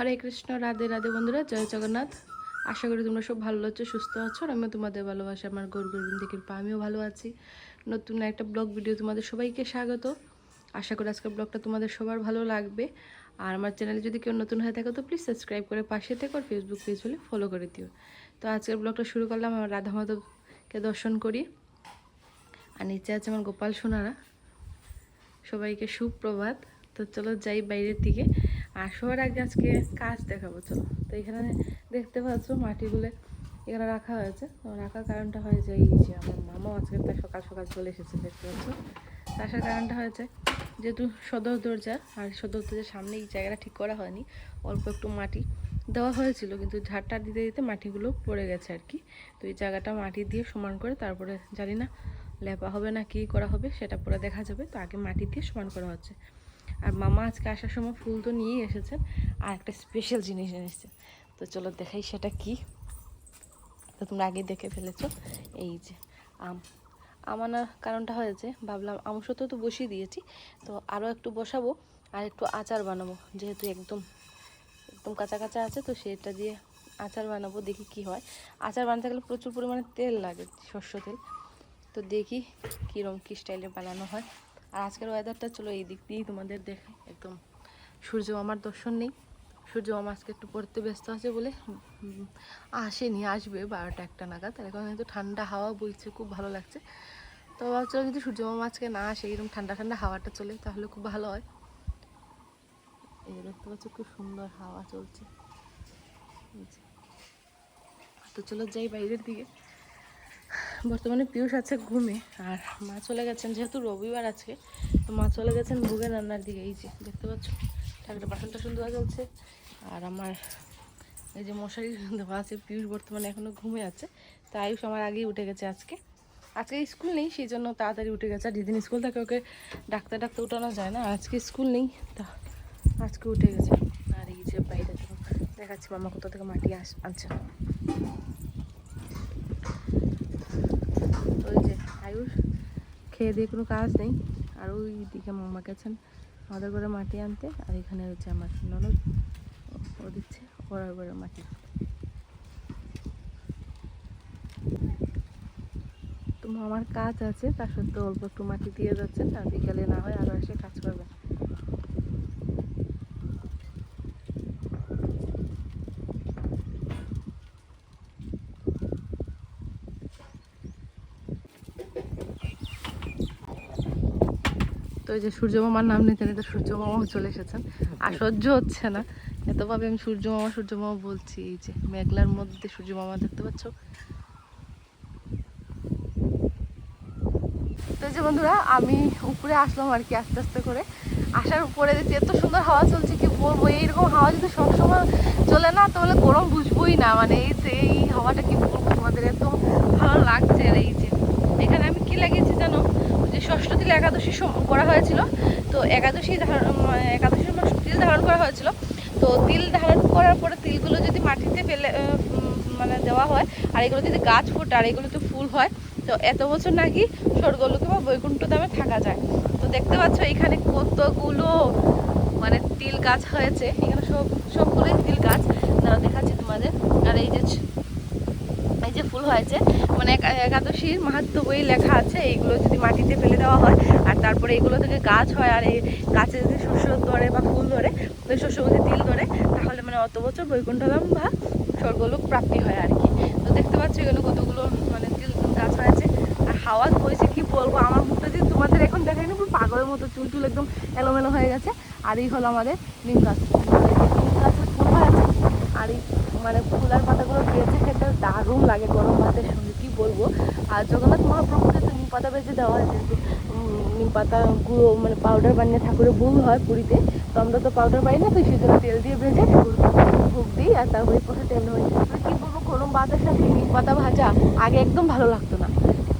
হরে কৃষ্ণ, রাধে রাধে বন্ধুরা, জয় জগন্নাথ। আশা করি তোমরা সব ভালো আছো, সুস্থ আছো, আর আমিও তোমাদের ভালোবাসি, আমার গৌর গোবিন্দ কৃপা আমিও ভালো আছি। নতুন একটা ব্লগ ভিডিও তোমাদের সবাইকে স্বাগত। আশা করি আজকের ব্লগটা তোমাদের সবার ভালো লাগবে। আর আমার চ্যানেলে যদি কেউ নতুন হয়ে থাকো, তো প্লিজ সাবস্ক্রাইব করে পাশে থেকো, আর ফেসবুক পেজ হলে ফলো করে দিও। তো আজকের ব্লগটা শুরু করলাম, আমার রাধা মাধবকে দর্শন করি। আর নিচে আছে আমার গোপাল সোনারা। সবাইকে সুপ্রভাত। তো চলো যাই বাইরের দিকে। আর সবার আগে আজকে কাজ দেখাবো, চলো। তো এখানে দেখতে পাচ্ছ মাটিগুলো এখানে রাখা হয়েছে। তো রাখার কারণটা হয়েছে এই যে আমার মামাও আজকে তার সকাল সকাল চলে এসেছে, দেখতে পাচ্ছ? আসার কারণটা হয়েছে যেহেতু সদর দরজা, আর সদর দরজার সামনে এই জায়গাটা ঠিক করা হয়নি, অল্প একটু মাটি দেওয়া হয়েছিল, কিন্তু ঝাড়টা দিতে দিতে মাটিগুলো পড়ে গেছে আর কি। তো এই জায়গাটা মাটি দিয়ে সমান করে তারপরে জানি না লেপা হবে না কি করা হবে সেটা পরে দেখা যাবে। তো আগে মাটি দিয়ে সমান করা হচ্ছে। আর মামা আজকে আসার সময় ফুল তো নিয়েই এসেছেন। আর একটা স্পেশাল জিনিস এনেছে। তো চলো দেখাই সেটা কি। তো তোমরা আগে দেখে ফেলেছ। এই যে আম। আম আনার কারণটা হয়েছে, ভাবলাম আম সত্ত্বেও তো বসিয়ে দিয়েছি। তো আরও একটু বসাবো আর একটু আচার বানাবো। যেহেতু একদম একদম কাঁচা কাঁচা আছে, তো সেটা দিয়ে আচার বানাবো, দেখি কি হয়। আচার বানাতে গেলে প্রচুর পরিমাণে তেল লাগে শস্য তেল। তো দেখি কীরকম কী স্টাইলে বানানো হয়। আর আজকের ওয়েদারটা চলো এই দিক দিয়েই তোমাদের দেখে। একদম সূর্য আমার দর্শন নেই। সূর্য মামা আজকে একটু পড়তে ব্যস্ত আছে বলে আসেনি, আসবে বারোটা একটা নাগাদ। আর এখন কিন্তু ঠান্ডা হাওয়া বইছে, খুব ভালো লাগছে। তো ভাবছিলাম যদি সূর্য মামা আজকে না আসে, এরকম ঠান্ডা ঠান্ডা হাওয়াটা চলে, তাহলে খুব ভালো হয়। এই দেখতে পাচ্ছ, খুব সুন্দর হাওয়া চলছে। তো চলো যাই বাইরের দিকে। বর্তমানে পিয়ুষ আছে ঘুমে, আর মা চলে গেছেন, যেহেতু রবিবার আজকে, তো মা চলে গেছেন ভোগের রান্নার দিকে, এই যে দেখতে পাচ্ছ, ঠাকুরের বাসন টাসন ধোয়া চলছে, আর আমার এই যে মশারি দেওয়া আছে পিয়ুষ বর্তমানে এখনও ঘুমে আছে, তো আয়ুষ আমার আগেই উঠে গেছে আজকে। আজকে স্কুল নেই, সেই জন্য তাড়াতাড়ি উঠে গেছে, আর যেদিন স্কুল থাকে ওকে ডাক্তার ডাক্তার উঠানো যায় না, আজকে স্কুল নেই, তা আজকে উঠে গেছে। আর এই যে বাইরে দেখাচ্ছি মামা কোথা থেকে মাটি আস আনছে। ওই যে আয়ুষ খেয়ে দিয়ে কোনো কাজ নেই। আর ওই দিকে মামা গেছেন আমাদের ঘরে মাটি আনতে, আর এখানে হচ্ছে আমার ননদ। ও- দিচ্ছে ওরা ঘরে মাটি। তো মামার কাজ আছে, তার সত্ত্বেও অল্প একটু মাটি দিয়ে যাচ্ছেন, আর বিকালে না হয় আরও এসে কাজ করবে এই যে সূর্য মামার নাম নিতে নিতে সূর্য মামাও চলে এসেছেন। আর সহ্য হচ্ছে না। এতভাবে আমি সূর্য মামা সূর্য মামা বলছি এই যে মেঘলার মধ্যে সূর্য মামা দেখতে পাচ্ছ? তো যে বন্ধুরা আমি উপরে আসলাম আর কি আস্তে আস্তে করে। আসার উপরে দেখছি এত সুন্দর হাওয়া চলছে কি বলব? এইরকম হাওয়া যদি সবসময় চলে না তাহলে গরম বুঝবোই না। মানে এই যে এই হাওয়াটা কি বলব তোমাদের এত ভালো লাগছে আর এই যে। এখানে আমি কি লাগিয়েছি জানো? ষষ্ঠ তিল একাদশী করা হয়েছিল। তো একাদশী ধারণ একাদশীর তিল ধারণ করা হয়েছিল। তো তিল ধারণ করার পরে তিলগুলো যদি মাটিতে ফেলে মানে দেওয়া হয়, আর এগুলো যদি গাছ ফোটে, আর এগুলো তো ফুল হয়, তো এত বছর নাকি স্বর্গলোকে বা বৈকুণ্ঠ দামে থাকা যায়। তো দেখতে পাচ্ছ এখানে কতগুলো মানে তিল গাছ হয়েছে। এখানে সব সবগুলোই তিল গাছ। দেখাচ্ছি তোমাদের। আর এই যে যে ফুল হয়েছে। মানে একা- একাদশীর মাহাত্ম বই লেখা আছে, এইগুলো যদি মাটিতে ফেলে দেওয়া হয়, আর তারপরে এগুলো থেকে গাছ হয়, আর এই গাছে যদি শস্য ধরে বা ফুল ধরে, ওই শস্য যদি তিল ধরে, তাহলে মানে অত বছর বৈকুণ্ঠধাম বা স্বর্গলোক প্রাপ্তি হয় আর কি। তো দেখতে পাচ্ছ এখানে কতগুলো মানে তিল গাছ হয়েছে। আর হাওয়া বইছে কি বলব? আমার মুখটা যে তোমাদের এখন দেখাই না, পুরো পাগলের মতো চুল টুল একদম এলোমেলো হয়ে গেছে। আর এই হলো আমাদের নিম গাছ মানে এই যে নিম গাছের ফুল হয়েছে আর এই মানে ফুলার পাতাগুলো বেজে খেতে দারুণ লাগে, গরম ভাতের সঙ্গে কি বলব? আর জগন্নাথ মহাপ্রভুকে তো নিম পাতা বেজে দেওয়া হয় নিম পাতা গুঁড়ো মানে পাউডার বানিয়ে ঠাকুরের ভুল হয় পুরীতে, তো আমরা তো পাউডার পাই না, তো সেই জন্য তেল দিয়ে ভেজে ঠাকুরকে ভোগ দিই, আর তারপরে তেল হয়ে হয় কি বলব, গরম ভাতের সাথে নিম পাতা ভাজা আগে একদম ভালো লাগতো না।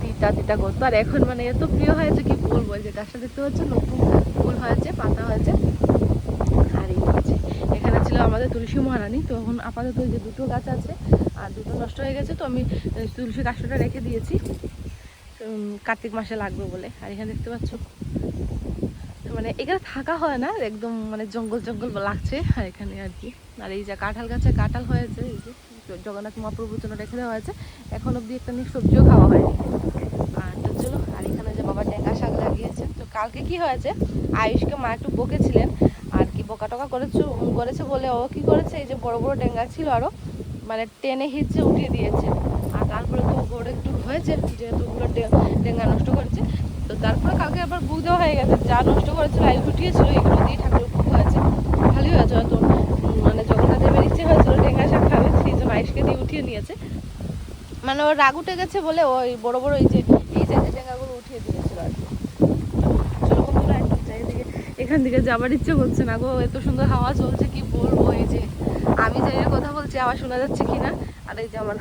তিতা তিতা করতো, আর এখন মানে এত প্রিয় হয়েছে, কি বলব, এই যে গাছটা দেখতে পাচ্ছ নতুন ফুল হয়েছে, পাতা হয়েছে, আর এই হচ্ছে। এখানে ছিল আমাদের তুলসী মহারানী, তো এখন আপাতত যে দুটো গাছ আছে আর দুটো নষ্ট হয়ে গেছে তো আমি তুলসী কাষ্ঠটা রেখে দিয়েছি। কার্তিক মাসে লাগবে বলে। আর এখানে দেখতে পাচ্ছ মানে এখানে থাকা হয় না, একদম মানে জঙ্গল জঙ্গল লাগছে। আর এখানে আর কি। আর এই যে কাঁঠাল গাছে কাঁঠাল হয়েছে, এই যে জগন্নাথ মহাপ্রভুর জন্য রেখে দেওয়া হয়েছে। এখন অব্দি একটা নিয়ে সবজিও খাওয়া হয়নি। আর চলো, আর এখানে যে বাবা ডেঙ্গা শাক লাগিয়েছে, তো কালকে কি হয়েছে? আয়ুষকে মা একটু বকেছিলেন। আর কি বকা টকা করেছে করেছে বলে ও কি করেছে? এই যে বড় বড় ডেঙ্গা ছিল আরও। মানে টেনে হিচে উঠিয়ে দিয়েছে। আর তারপরে তো গোড়ে একটু হয়েছে, যেহেতু ওগুলো ডেঙ্গা নষ্ট করেছে, তো তারপরে কালকে আবার বুক দেওয়া হয়ে গেছে, যা নষ্ট করেছিল আয়ুষ উঠিয়েছিল, এগুলো দিয়ে ঠাকুর খুব হয়েছে ভালোই হয়েছে হয়তো মানে জগন্নাথ দেবের ইচ্ছে হয়েছিল ডেঙ্গা শাক খাবে, সেই জন্য আয়ুষকে দিয়ে উঠিয়ে নিয়েছে। মানে ওর রাগ উঠে গেছে বলে ওই বড় বড় এই যে, এই জায়গায় ডেঙ্গাগুলো উঠিয়ে দিয়েছিল আর কি। চলো বন্ধুরা একটু যাই দিকে এখান থেকে যাবার ইচ্ছে করছে না গো এত সুন্দর হাওয়া চলছে কি বলব? এই যে আমি না কথা বলছি আবার শোনা যাচ্ছে কি না আর এই যে আমার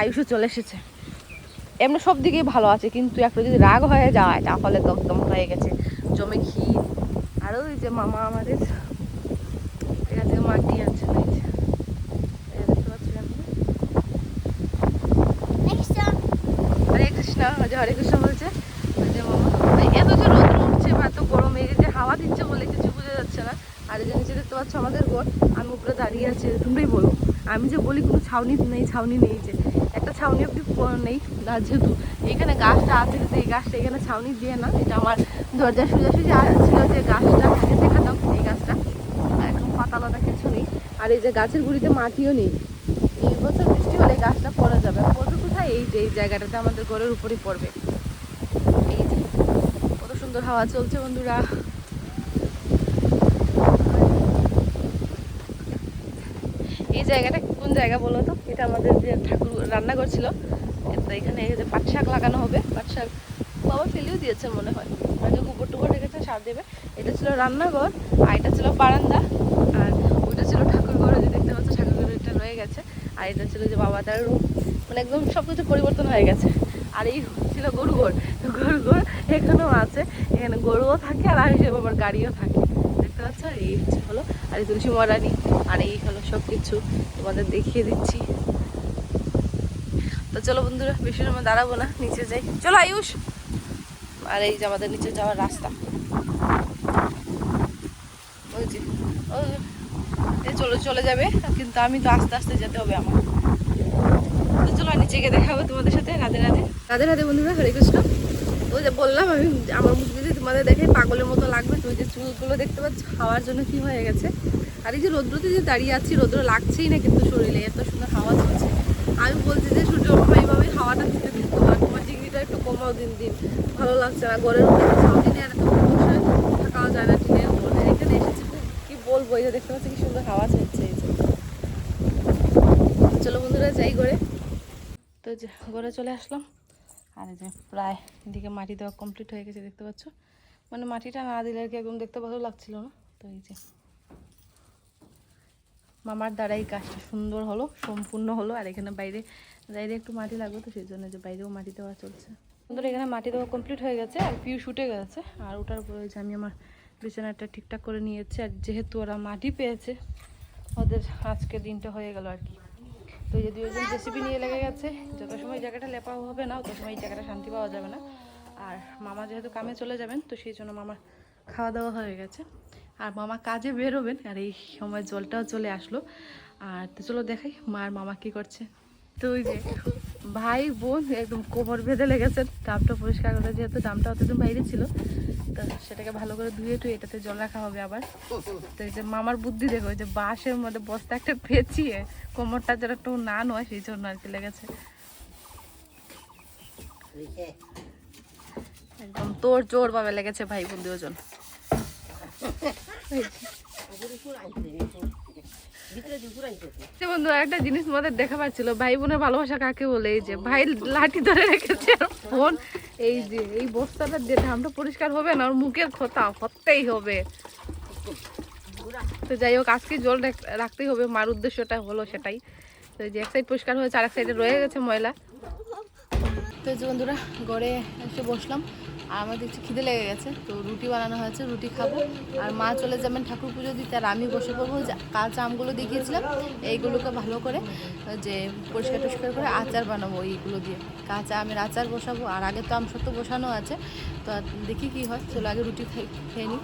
আয়ুষও চলে এসেছে। এমনি সব দিকেই ভালো আছে কিন্তু একটু যদি রাগ হয়ে যায় তাহলে তো একদম হয়ে গেছে। জমে ক্ষীর আর ওই যে মামা আমাদের এখান থেকে মাটি যে। দেখতে হরে কৃষ্ণ হরে কৃষ্ণ বলছে ওই যে মামা ওই এত যে রোদ উঠছে বা এত গরম এই যে হাওয়া দিচ্ছে বলে কিছু বোঝা যাচ্ছে না আর পাচ্ছ আমাদের ঘর, আমি উপরে দাঁড়িয়ে আছি তোমরাই বলো। আমি যে বলি কোনো ছাউনি নেই ছাউনি নেই যে। একটা ছাউনি অব্দি নেই, আর যেহেতু এইখানে গাছটা আছে, কিন্তু এই গাছটা এখানে ছাউনি দিয়ে না, এটা আমার দরজা সোজাসুজি ছিল যে গাছটা আগে দেখাতাম, এই গাছটা। এখন পাতালতা কিছু নেই। আর এই যে গাছের গুড়িতে মাটিও নেই। এই বছর বৃষ্টি হলে গাছটা পড়ে যাবে। পড়বে কোথায়? এই যে, এই জায়গাটাতে আমাদের ঘরের উপরেই পড়বে। এই যে, কত সুন্দর হাওয়া চলছে বন্ধুরা এই জায়গাটা কোন জায়গা বলো তো? এটা আমাদের যে ঠাকুর রান্নাঘর ছিল। এখানে যে পাট শাক লাগানো হবে। পাট শাক বাবা ফেলেও দিয়েছে মনে হয়। যে গোবর টোবর রেখেছে, সার দেবে। এটা ছিল রান্নাঘর, আর এটা ছিল বারান্দা। আর ওইটা ছিল ঠাকুর ঘর যে দেখতে পাচ্ছ ঠাকুর ঘর এটা রয়ে গেছে। আর এটা ছিল যে বাবা তার রুম মানে একদম সব কিছু পরিবর্তন হয়ে গেছে। আর এই ছিল গরু ঘর। গরু ঘর এখানেও আছে। এখানে গরুও থাকে আর আয়ুষের বাবার গাড়িও থাকে। পাচ্ছ এই হচ্ছে হলো আর এই তুলসী মহারানী আর এই হলো সব কিছু তোমাদের দেখিয়ে দিচ্ছি। তো চলো বন্ধুরা, বেশি সময় দাঁড়াবো না, নিচে যাই। চলো আয়ুষ! আর এই যে আমাদের নিচে যাওয়ার রাস্তা। ওই যে, ওই চলে চলে যাবে, কিন্তু আমি তো আস্তে আস্তে যেতে হবে আমার। তো চলো নিচে গিয়ে দেখাবো তোমাদের সাথে, রাধে রাধে। রাধে রাধে বন্ধুরা, হরে কৃষ্ণ। ওই যে বললাম আমি, আমার মুখ তোমাদের দেখে পাগলের মতো লাগবে, তো ওই যে চুলগুলো দেখতে পাচ্ছ হাওয়ার জন্য কি হয়ে গেছে। আর এই যে রৌদ্রতে যে দাঁড়িয়ে আছি, রৌদ্র লাগছেই না কিন্তু শরীরে, এত সুন্দর হাওয়া চলছে। আমি বলছি যে সূর্য এইভাবে হাওয়াটা দিতে দিত আর তোমার ডিগ্রিটা একটু কমাও দিন দিন। ভালো লাগছে না ঘরের মধ্যে সাউদিনে আর থাকাও যায় না, টিনের মধ্যে এখানে এসেছি, কি বলব, এই দেখতে পাচ্ছি কি সুন্দর হাওয়া চলছে এই যে। চলো বন্ধুরা, যাই ঘরে। তো ঘরে চলে আসলাম। আর এই যে প্রায় এদিকে মাটি দেওয়া কমপ্লিট হয়ে গেছে, দেখতে পাচ্ছ? মানে মাটিটা না দিলে আর কি একদম দেখতে ভালো লাগছিল না। তো এই যে মামার দ্বারা এই কাজটা সুন্দর হলো, সম্পূর্ণ হলো, আর এখানে বাইরে বাইরে একটু মাটি লাগবে তো সেই জন্য যে বাইরেও মাটি দেওয়া চলছে। সুন্দর এখানে মাটি দেওয়া কমপ্লিট হয়ে গেছে, আর পিউ শুটে গেছে, আর ওটার উপরে যে আমি আমার বিছানাটা ঠিকঠাক করে নিয়েছি, আর যেহেতু ওরা মাটি পেয়েছে, ওদের আজকে দিনটা হয়ে গেল আর কি। তো এই যে দুজন জেসিবি নিয়ে লেগে গেছে, যত সময় জায়গাটা লেপা হবে না তত সময় এই জায়গাটা শান্তি পাওয়া যাবে না। আর মামা যেহেতু কামে চলে যাবেন, তো সেই জন্য মামার খাওয়া দাওয়া হয়ে গেছে। আর মামা কাজে বেরোবেন, আর এই সময় জলটাও চলে আসলো। আর তো চলো দেখাই মা আর মামা কি করছে। তো ওই যে ভাই বোন একদম কোমর বেঁধে লেগেছে ডাবটা পরিষ্কার করে যেহেতু ডামটা অতদিন বাইরে ছিল। তো সেটাকে ভালো করে ধুয়ে টুয়ে এটাতে জল রাখা হবে আবার। তো এই যে মামার বুদ্ধি দেখো যে বাঁশের মধ্যে বস্তা একটা পেঁচিয়ে কোমরটা যেন একটু না নয় সেই জন্য আর কি লেগেছে। একদম তোর জোর ভাবে লেগেছে ভাই বোন দুজন যে। বন্ধু একটা জিনিস তোমাদের দেখা পাচ্ছিল ভাই বোনের ভালোবাসা কাকে বলে? এই যে ভাই লাঠি ধরে রেখেছে আর বোন। এই যে এই বস্তাটা দিয়ে ধামটা পরিষ্কার হবে না ওর মুখের খোতা হতেই হবে। তো যাই হোক আজকে জল রাখতেই হবে মার উদ্দেশ্যটা হলো সেটাই। তো যে এক সাইড পরিষ্কার হয়েছে আর এক সাইডে রয়ে গেছে ময়লা। তো বন্ধুরা ঘরে এসে বসলাম। আর আমার দেখছি খিদে লেগে গেছে, তো রুটি বানানো হয়েছে, রুটি খাব। আর মা চলে যাবেন ঠাকুর পুজো দিতে, আর আমি বসে পড়ব। কাঁচা আমগুলো দেখিয়েছিলাম, এইগুলোকে ভালো করে, যে পরিষ্কার টরিষ্কার করে আচার বানাবো এইগুলো দিয়ে। কাঁচা আমের আচার বসাবো, আর আগে তো আম সত্য বসানো আছে, তো দেখি কি হয়। চলো আগে রুটি খেয়ে নিই।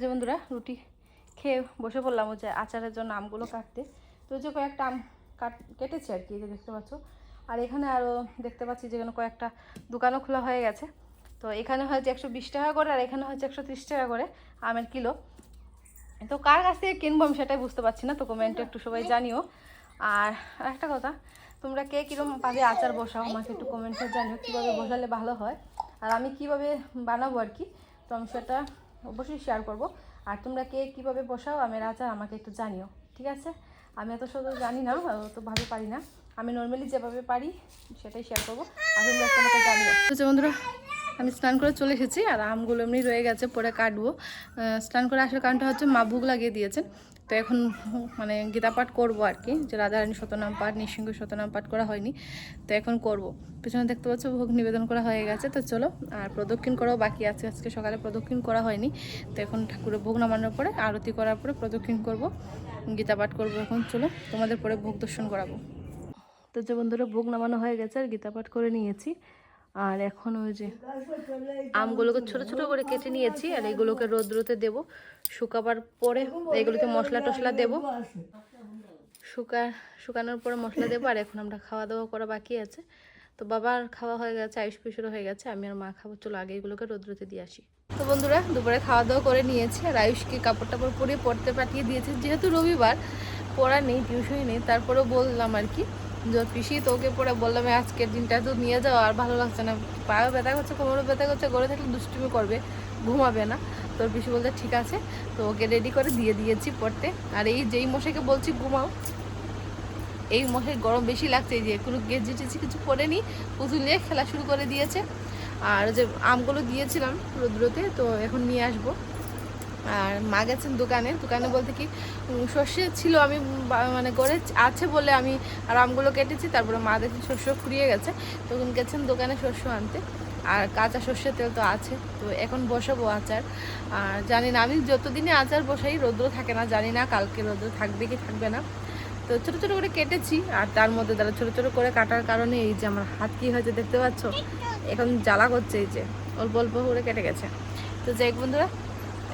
যে বন্ধুরা, রুটি খেয়ে বসে পড়লাম যে আচারের জন্য আমগুলো কাটতে। তো যে কয়েকটা আম কাট, কেটেছি আর কি যে দেখতে পাচ্ছ। আর এখানে আরও দেখতে পাচ্ছি যেখানে কয়েকটা দোকানও খোলা হয়ে গেছে। তো এখানে হয়েছে একশো বিশ টাকা করে আর এখানে হচ্ছে একশো ত্রিশ টাকা করে আমের কিলো। তো কার কাছ থেকে কিনবো আমি সেটাই বুঝতে পারছি না, তো কমেন্টে একটু সবাই জানিও। আর একটা কথা, তোমরা কে কীরকম পাবে আচার বসাও আমাকে একটু কমেন্টে জানিও, কীভাবে বসালে ভালো হয়। আর আমি কীভাবে বানাবো আর কি, তো আমি সেটা অবশ্যই শেয়ার করব। আর তোমরা কে কীভাবে বসাও আমের আচার আমাকে একটু জানিও, ঠিক আছে? আমি এত শুধু জানি না তো ভাবে পারি না। আমি নর্মালি যেভাবে পারি সেটাই শেয়ার করব। আর তোমরা আমাকে জানিও। বন্ধুরা আমি স্নান করে চলে এসেছি আর আমগুলো এমনি রয়ে গেছে, পরে কাটবো। স্নান করে আসার কারণটা হচ্ছে মা ভোগ লাগিয়ে দিয়েছেন তো এখন মানে গীতা পাঠ করব আর কি, যে রাধারানী শতনাম পাঠ, নৃসিংহ শতনাম পাঠ করা হয়নি। তো এখন করব। পেছনে দেখতে পাচ্ছ ভোগ নিবেদন করা হয়ে গেছে। তো চলো, আর প্রদক্ষিণ করাও বাকি আছে আজকে সকালে প্রদক্ষিণ করা হয়নি। তো এখন ঠাকুরের ভোগ নামানোর পরে, আরতি করার পরে প্রদক্ষিণ করব, গীতা পাঠ করব এখন। চলো, তোমাদের পরে ভোগ দর্শন করাবো। তো যে বন্ধুরা, ভোগ নামানো হয়ে গেছে, আর গীতা পাঠ করে নিয়েছি। আর এখন ওই যে আমগুলোকে ছোট ছোট করে কেটে নিয়েছি, আর এগুলোকে রোদ্রুতে দেব। শুকাবার পরে এগুলোতে মশলা টশলা দেব। শুকা, শুকানোর পরে মশলা দেবো, আর এখন আমরা খাওয়া দাওয়া করা বাকি আছে। তো বাবার খাওয়া হয়ে গেছে, আয়ুষ পিসুরও হয়ে গেছে, আমি আর মা খাব। চলো আগে এগুলোকে রোদ্রুতে দিয়ে আসি। তো বন্ধুরা, দুপুরে খাওয়া দাওয়া করে নিয়েছি, আর আয়ুষকে কাপড় টাপড় পরে পড়তে পাঠিয়ে দিয়েছি। যেহেতু রবিবার, পড়া নেই, টিউশনই নেই, তারপরেও বললাম আর কি যে পিসি তো ওকে পরে বললাম আজকের দিনটা তো নিয়ে যাও, আর ভালো লাগছে না। পায়ে ব্যথা করছে, কোমরে ব্যথা করছে ঘরে থাকলে দুষ্টুমি করবে, ঘুমাবে না। তোর পিসি বলতে ঠিক আছে, তো ওকে রেডি করে দিয়ে দিয়েছি পড়তে। আর এই যেই মশাইকে বলছি, ঘুমাও। এই মশাই গরম বেশি লাগছে যে কোনো গেঞ্জি টেজি কিছু পরেনি পুতুল নিয়ে খেলা শুরু করে দিয়েছে। আর যে আমগুলো দিয়েছিলাম রোদ্রতে, তো এখন নিয়ে আসব। আর মা গেছেন দোকানে। দোকানে বলতে কি সর্ষে ছিল আমি মানে করে আছে বলে আমি আর আমগুলো কেটেছি, তারপরে মা দেখি শস্য ফুরিয়ে গেছে। তখন গেছেন দোকানে শস্য আনতে। আর কাঁচা সর্ষের তেল তো আছে, তো এখন বসাবো আচার। আর জানি না, আমি যতদিনে আচার বসাই, রৌদ্র থাকে না, জানি না কালকে রৌদ্র থাকবে কি থাকবে না। তো ছোটো ছোটো করে কেটেছি, আর তার মধ্যে দ্বারা ছোটো ছোটো করে কাটার কারণে এই যে আমার হাত কি হয়েছে দেখতে পাচ্ছ? এখন জ্বালা করছে এই যে, অল্প অল্প করে কেটে গেছে। তো যাই বন্ধুরা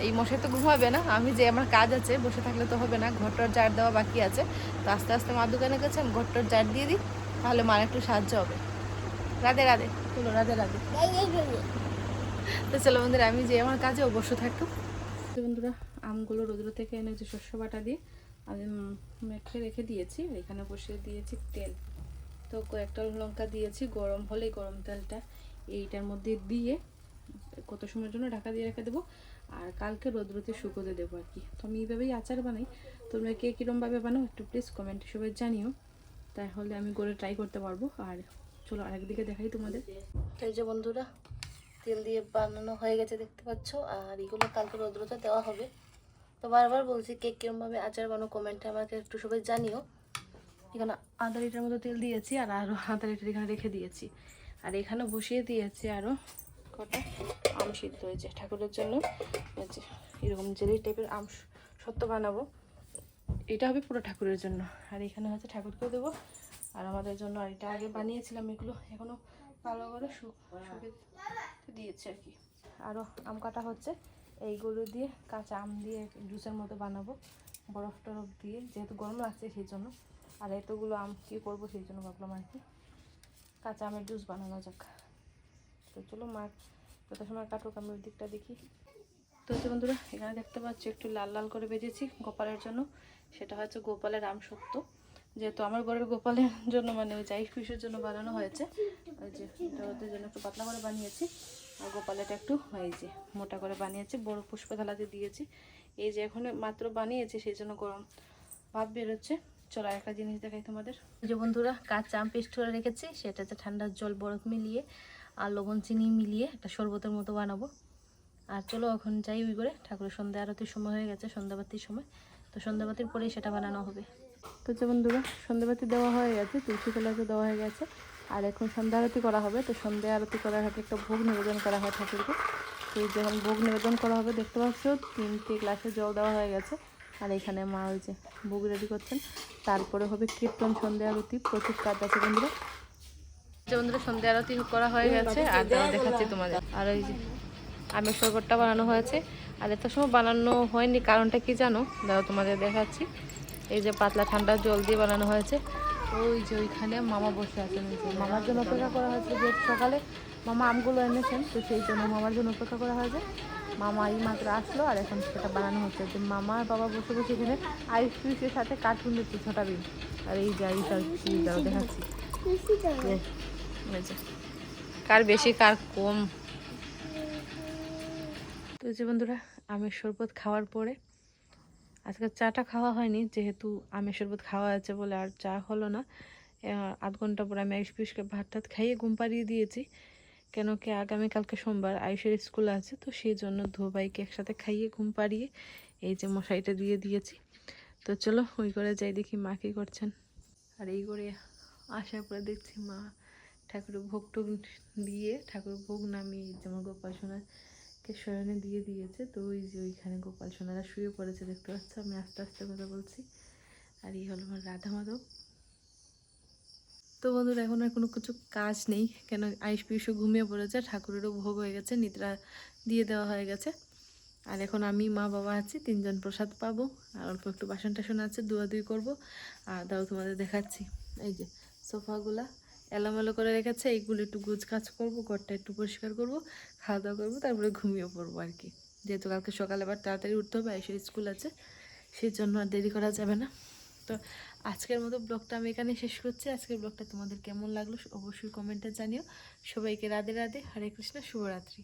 এই মশাই তো ঘুমাবে না। আমি যে আমার কাজ আছে, বসে থাকলে তো হবে না। ঘরটার জার দেওয়া বাকি আছে। তো আস্তে আস্তে মা দোকানে গেছে আমি ঘরটার জার দিয়ে দিই, তাহলে মার একটু সাহায্য হবে। রাধে রাধে চলো রাধে রাধে। তো চলো বন্ধুরা, আমি যে আমার কাজে অবশ্য থাকতো বন্ধুরা, আমগুলো রোদ্র থেকে এনে যে শস্য বাটা দিয়ে আমি মেখে রেখে দিয়েছি। এখানে বসিয়ে দিয়েছি তেল। তো কয়েকটা লঙ্কা দিয়েছি, গরম হলেই গরম তেলটা এইটার মধ্যে দিয়ে কত সময়ের জন্য ঢাকা দিয়ে রেখে দেবো? আর কালকে রোদ্রতে শুকোতে দেবো আর কি। তো আমি এইভাবেই আচার বানাই। তোমরা কে কীরমভাবে বানাও একটু প্লিজ কমেন্টে সবাই জানিও। তাহলে আমি করে ট্রাই করতে পারব। আর চলো আরেকদিকে দেখাই তোমাদের। এই যে বন্ধুরা, তেল দিয়ে বানানো হয়ে গেছে দেখতে পাচ্ছ। আর এগুলো কালকে রোদ্রতে দেওয়া হবে। তো বারবার বলছি কে কীরমভাবে আচার বানো কমেন্টে আমাকে একটু সবাই জানিও। এখানে আধা লিটার মতো তেল দিয়েছি আর আরও আধা লিটার এখানে রেখে দিয়েছি। আর এখানে বসিয়ে দিয়েছি আরও কটা আম সিদ্ধ হয়েছে। ঠাকুরের জন্য এরকম জেলি টাইপের আম সত্য বানাবো। এটা হবে পুরো ঠাকুরের জন্য। আর এখানে হচ্ছে ঠাকুরকেও দেবো। আর আমাদের জন্য আর এটা আগে বানিয়েছিলাম, এগুলো এখনও ভালো করে দিয়েছি আর কি। আরও আম কাটা হচ্ছে। এইগুলো দিয়ে কাঁচা আম দিয়ে জুসের মতো বানাবো, বরফ টরফ দিয়ে, যেহেতু গরম লাগছে সেই জন্য। আর এতগুলো আম কী করব সেই জন্য ভাবলাম আর কি। কাঁচা আমের জুস বানানো যাক। তো চলো মা যত সময় কাটুক, আমি ওই দিকটা দেখি। তো হচ্ছে বন্ধুরা, এখানে দেখতে পাচ্ছি, একটু লাল লাল করে ভেজেছি গোপালের জন্য। সেটা হচ্ছে গোপালের আম সত্য যেহেতু আমার ঘরের গোপালের জন্য মানে ওই চাইশ পিসের জন্য বানানো হয়েছে। ওই যে, এটা ওদের জন্য একটু পাতলা করে বানিয়েছি। আর গোপালেরটা একটু হয়েছে মোটা করে বানিয়েছি, বড় পুষ্প থালাতে দিয়েছি। এই যে এখন মাত্র বানিয়েছি, সেই জন্য গরম ভাব বেরোচ্ছে। চলো একটা জিনিস দেখাই তোমাদের। যে বন্ধুরা, কাঁচা আম পেস্ট করে রেখেছি, সেটাতে ঠান্ডার জল বরফ মিলিয়ে আর লবণ, চিনি মিলিয়ে একটা শরবতের মতো বানাবো। আর চলো এখন যাই ওই করে ঠাকুরের সন্ধ্যা আরতির সময় হয়ে গেছে, সন্ধ্যাবাতির সময়। তো সন্ধ্যাবাতির পরেই সেটা বানানো হবে। তো যে বন্ধুরা, সন্ধ্যাবাতি দেওয়া হয়ে গেছে, তুলসী তলাতে দেওয়া হয়ে গেছে। আর এখন সন্ধ্যা আরতি করা হবে, তো সন্ধ্যা আরতি করার আগে একটা ভোগ নিবেদন করা হয় ঠাকুরকে। তো যখন ভোগ নিবেদন করা হবে, দেখতে পাচ্ছ, তিনটে গ্লাসে জল দেওয়া হয়ে গেছে। আর এখানে মা ওই যে ভোগ রেডি করছেন। তারপরে হবে কীর্তন, সন্ধ্যা আরতি, প্রচুর কাজ আছে বন্ধুরা। যে বন্ধুরা সন্ধ্যা আরতি করা হয়ে গেছে আর দাঁড়াও দেখাচ্ছি তোমাদের। আর ওই যে আমের শরবতটা বানানো হয়েছে। আর এত সময় বানানো হয়নি কারণটা কি জানো? দাঁড়াও তোমাদের দেখাচ্ছি। এই যে পাতলা ঠান্ডা জল দিয়ে বানানো হয়েছে। ওই যে ওইখানে মামা বসে আছেন মামার জন্য অপেক্ষা করা হয়েছে যে সকালে মামা আমগুলো এনেছেন তো সেই জন্য মামার জন্য অপেক্ষা করা হয়েছে। মামা এই মাত্র আসলো আর এখন সেটা বানানো হচ্ছে। যে মামা আর বাবা বসে বসে এখানে আইস ক্রিসের সাথে কার্টুন দেখছে ছোটা বিন। আর এই যে আইস আর দাও দেখাচ্ছি। কার বেশি, কার কম? তো যে বন্ধুরা, আমের শরবত খাওয়ার পরে আজকে চাটা খাওয়া হয়নি, যেহেতু আমের শরবত খাওয়া আছে বলে আর চা হলো না। আধ ঘণ্টা পরে আমি আয়ুষ পিউষকে ভাত টাত খাইয়ে ঘুম পাড়িয়ে দিয়েছি। কেন কি আগামীকালকে সোমবার আয়ুষের স্কুল আছে, তো সেই জন্য ধোবাইকে একসাথে খাইয়ে ঘুম পাড়িয়ে এই যে মশাইটা দিয়ে দিয়েছি। তো চলো ওই করে যাই দেখি মা কী করছেন। আর এই করে আসার পরে দেখছি মা ঠাকুরের ভোগ টোগ দিয়ে ঠাকুর ভোগ নামিয়ে যেমন গোপাল সোনাকে শয়নে দিয়ে দিয়েছে। তো ওই যে ওইখানে গোপাল সোনারা শুয়ে পড়েছে দেখতে পাচ্ছ? আমি আস্তে আস্তে কথা বলছি। আর এই হলো আমার রাধা মাধব। তো বন্ধুরা, এখন আর কোনো কিছু কাজ নেই। কেন আইস পিসু ঘুমিয়ে পড়েছে, ঠাকুরেরও ভোগ হয়ে গেছে, নিদ্রা দিয়ে দেওয়া হয়ে গেছে। আর এখন আমি, মা, বাবা আছি, তিনজন প্রসাদ পাবো। আর অল্প একটু বাসন টাসন আছে ধোয়াধুয়ি করব। আর দাও তোমাদের দেখাচ্ছি। এই যে, সোফাগুলা। এলোমেলো করে রেখেছে, এইগুলো একটু গুছ কাজ করব, ঘরটা একটু পরিষ্কার করব, খাওয়া দাওয়া করব, তারপরে ঘুমিয়ে পড়ব আর কি। যেহেতু কালকে সকালে আবার তাড়াতাড়ি উঠতে হবে এসে স্কুল আছে সেই জন্য আর দেরি করা যাবে না। তো আজকের মতো ব্লগটা আমি এখানে শেষ করছি। আজকের ব্লগটা তোমাদের কেমন লাগল অবশ্যই কমেন্টে জানিও। সবাইকে রাধে রাধে, হরে কৃষ্ণ, শুভরাত্রি।